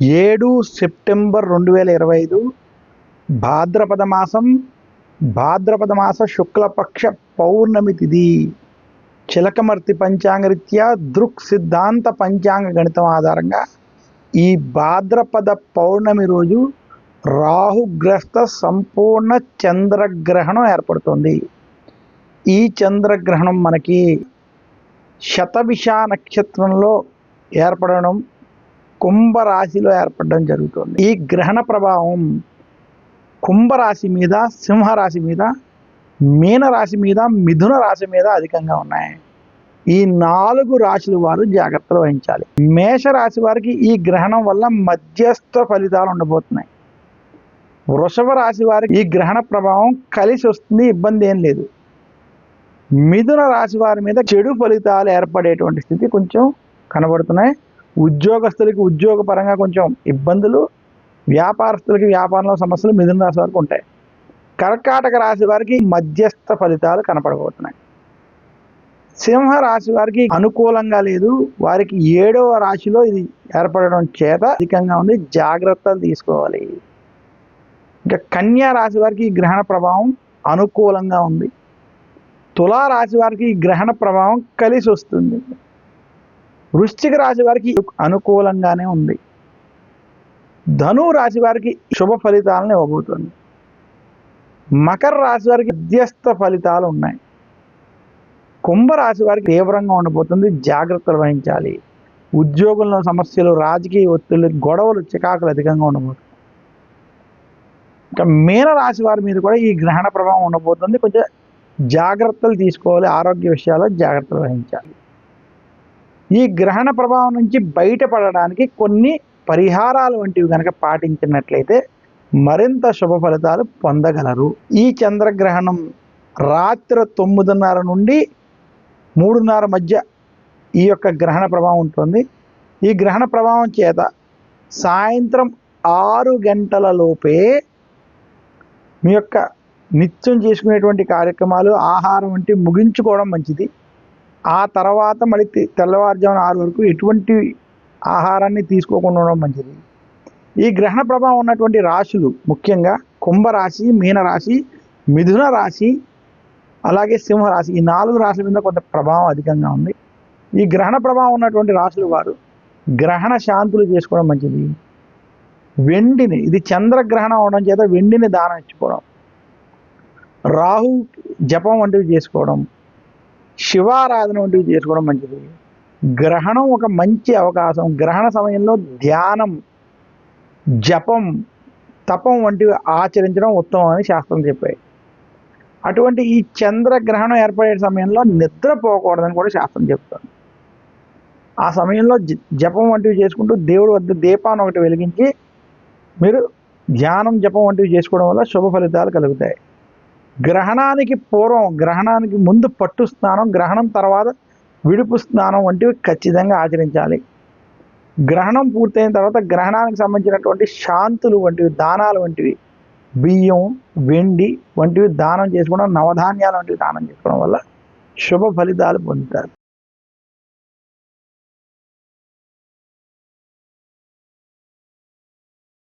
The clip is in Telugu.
ఏడు సెప్టెంబర్ రెండు వేల ఇరవై ఐదు భాద్రపద మాసం భాద్రపద మాస శుక్లపక్ష పౌర్ణమి తిథి చిలకమర్తి పంచాంగరీత్యా దృక్ సిద్ధాంత పంచాంగ గణితం ఆధారంగా ఈ భాద్రపద పౌర్ణమి రోజు రాహుగ్రస్త సంపూర్ణ చంద్రగ్రహణం ఏర్పడుతుంది. ఈ చంద్రగ్రహణం మనకి శతవిష నక్షత్రంలో ఏర్పడడం కుంభరాశిలో ఏర్పడడం జరుగుతుంది. ఈ గ్రహణ ప్రభావం కుంభరాశి మీద సింహరాశి మీద మీనరాశి మీద మిథున రాశి మీద అధికంగా ఉన్నాయి. ఈ నాలుగు రాశుల వారు జాగ్రత్తలు వహించాలి. మేషరాశి వారికి ఈ గ్రహణం వల్ల మధ్యస్థ ఫలితాలు ఉండబోతున్నాయి. వృషభ రాశి వారికి ఈ గ్రహణ ప్రభావం కలిసి వస్తుంది ఇబ్బంది ఏం లేదు. మిథున రాశి వారి మీద చెడు ఫలితాలు ఏర్పడేటువంటి స్థితి కొంచెం కనబడుతున్నాయి. ఉద్యోగస్తులకి ఉద్యోగపరంగా కొంచెం ఇబ్బందులు వ్యాపారస్తులకి వ్యాపారంలో సమస్యలు మిథున రాశి వరకు ఉంటాయి. కర్కాటక రాశి వారికి మధ్యస్థ ఫలితాలు కనపడబోతున్నాయి. సింహ రాశి వారికి అనుకూలంగా లేదు. వారికి ఏడవ రాశిలో ఇది ఏర్పడడం చేత అధికంగా ఉంది. జాగ్రత్తలు తీసుకోవాలి. ఇంకా కన్యా రాశి వారికి ఈ గ్రహణ ప్రభావం అనుకూలంగా ఉంది. తులా రాశి వారికి ఈ గ్రహణ ప్రభావం కలిసి వస్తుంది. వృశ్చిక రాశి వారికి అనుకూలంగానే ఉంది. ధను రాశి వారికి శుభ ఫలితాలను ఇవ్వబోతుంది. మకర రాశి వారికి మధ్యస్థ ఫలితాలు ఉన్నాయి. కుంభరాశి వారికి తీవ్రంగా ఉండబోతుంది. జాగ్రత్తలు వహించాలి. ఉద్యోగంలో సమస్యలు రాజకీయ ఒత్తిళ్ళు గొడవలు చికాకులు అధికంగా ఉండబోతుంది ఇంకా మీన రాశి వారి మీద కూడా ఈ గ్రహణ ప్రభావం ఉండబోతుంది. కొంచెం జాగ్రత్తలు తీసుకోవాలి. ఆరోగ్య విషయాల్లో జాగ్రత్తలు వహించాలి. ఈ గ్రహణ ప్రభావం నుంచి బయటపడడానికి కొన్ని పరిహారాలు వంటివి కనుక పాటించినట్లయితే మరింత శుభ ఫలితాలు పొందగలరు. ఈ చంద్రగ్రహణం రాత్రి తొమ్మిదిన్నర నుండి మూడున్నర మధ్య ఈ యొక్క గ్రహణ ప్రభావం ఉంటుంది. ఈ గ్రహణ ప్రభావం చేత సాయంత్రం ఆరు గంటల లోపే మీ యొక్క నిత్యం చేసుకునేటువంటి కార్యక్రమాలు ఆహారం వంటి ముగించుకోవడం మంచిది. ఆ తర్వాత మళ్ళీ తెల్లవారుజామున ఆరు వరకు ఎటువంటి ఆహారాన్ని తీసుకోకుండా ఉండడం మంచిది. ఈ గ్రహణ ప్రభావం ఉన్నటువంటి రాశులు ముఖ్యంగా కుంభరాశి మీనరాశి మిథున రాశి అలాగే సింహరాశి ఈ నాలుగు రాశుల మీద కొంత ప్రభావం అధికంగా ఉంది. ఈ గ్రహణ ప్రభావం ఉన్నటువంటి రాశులు వారు గ్రహణ శాంతులు చేసుకోవడం మంచిది. వెండిని ఇది చంద్రగ్రహణం అవడం చేత వెండిని దానం ఇచ్చుకోవడం రాహు జపం వంటివి చేసుకోవడం శివారాధన వంటివి చేసుకోవడం మంచిది. గ్రహణం ఒక మంచి అవకాశం. గ్రహణ సమయంలో ధ్యానం జపం తపం వంటివి ఆచరించడం ఉత్తమం అని శాస్త్రం చెప్పాయి. అటువంటి ఈ చంద్రగ్రహణం ఏర్పడే సమయంలో నిద్రపోకూడదని కూడా శాస్త్రం చెప్తాను ఆ సమయంలో జ- జపం వంటివి చేసుకుంటూ దేవుడు వద్ద దీపాన్ని ఒకటి వెలిగించి మీరు ధ్యానం జపం వంటివి చేసుకోవడం వల్ల శుభ ఫలితాలు కలుగుతాయి. గ్రహణానికి పూర్వం గ్రహణానికి ముందు పట్టు స్నానం గ్రహణం తర్వాత విడుపు స్నానం వంటివి ఖచ్చితంగా ఆచరించాలి. గ్రహణం పూర్తయిన తర్వాత గ్రహణానికి సంబంధించినటువంటి శాంతులు వంటివి దానాలు వంటివి బియ్యం వెండి వంటివి దానం చేసుకోవడం నవధాన్యాలు వంటివి దానం చేసుకోవడం వల్ల శుభ ఫలితాలు పొందుతారు.